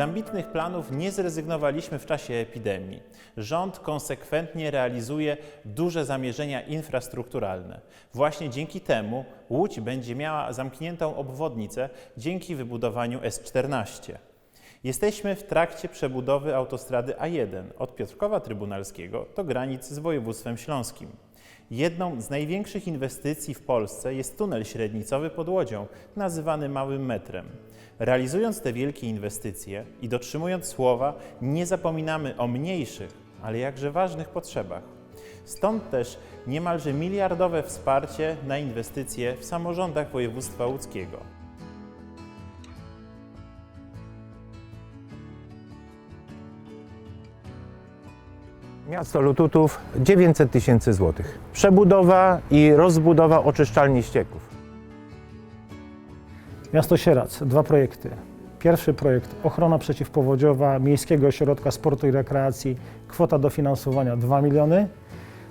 Z ambitnych planów nie zrezygnowaliśmy w czasie epidemii. Rząd konsekwentnie realizuje duże zamierzenia infrastrukturalne. Właśnie dzięki temu Łódź będzie miała zamkniętą obwodnicę dzięki wybudowaniu S14. Jesteśmy w trakcie przebudowy autostrady A1 od Piotrkowa Trybunalskiego do granic z województwem śląskim. Jedną z największych inwestycji w Polsce jest tunel średnicowy pod Łodzią, nazywany Małym Metrem. Realizując te wielkie inwestycje i dotrzymując słowa, nie zapominamy o mniejszych, ale jakże ważnych potrzebach. Stąd też niemalże miliardowe wsparcie na inwestycje w samorządach województwa łódzkiego. Miasto Lututów 900 tysięcy złotych. Przebudowa i rozbudowa oczyszczalni ścieków. Miasto Sierac, dwa projekty. Pierwszy projekt ochrona przeciwpowodziowa Miejskiego Ośrodka Sportu i Rekreacji, kwota dofinansowania 2 miliony.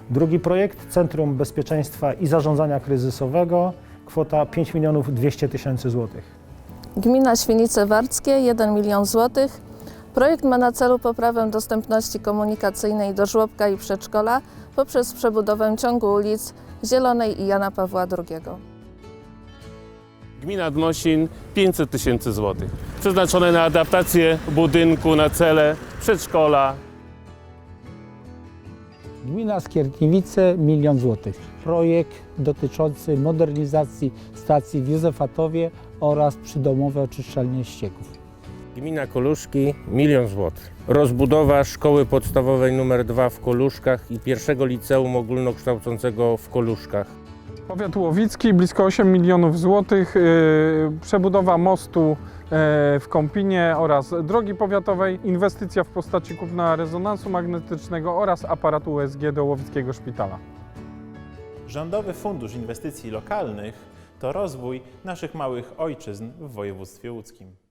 Drugi projekt Centrum Bezpieczeństwa i Zarządzania Kryzysowego, kwota 5 milionów 200 tysięcy złotych. Gmina Świnice Warckie 1 milion złotych. Projekt ma na celu poprawę dostępności komunikacyjnej do żłobka i przedszkola poprzez przebudowę ciągu ulic Zielonej i Jana Pawła II. Gmina Dmosin 500 tysięcy złotych. Przeznaczone na adaptację budynku, na cele przedszkola. Gmina Skierniewice milion złotych. Projekt dotyczący modernizacji stacji w Józefatowie oraz przydomowe oczyszczalnie ścieków. Gmina Koluszki milion złotych. Rozbudowa szkoły podstawowej nr 2 w Koluszkach i pierwszego liceum ogólnokształcącego w Koluszkach. Powiat Łowicki blisko 8 milionów złotych, yy, przebudowa mostu yy, w Kąpinie oraz drogi powiatowej, inwestycja w postaci kupna rezonansu magnetycznego oraz aparatu USG do Łowickiego Szpitala. Rządowy Fundusz Inwestycji Lokalnych to rozwój naszych małych ojczyzn w województwie łódzkim.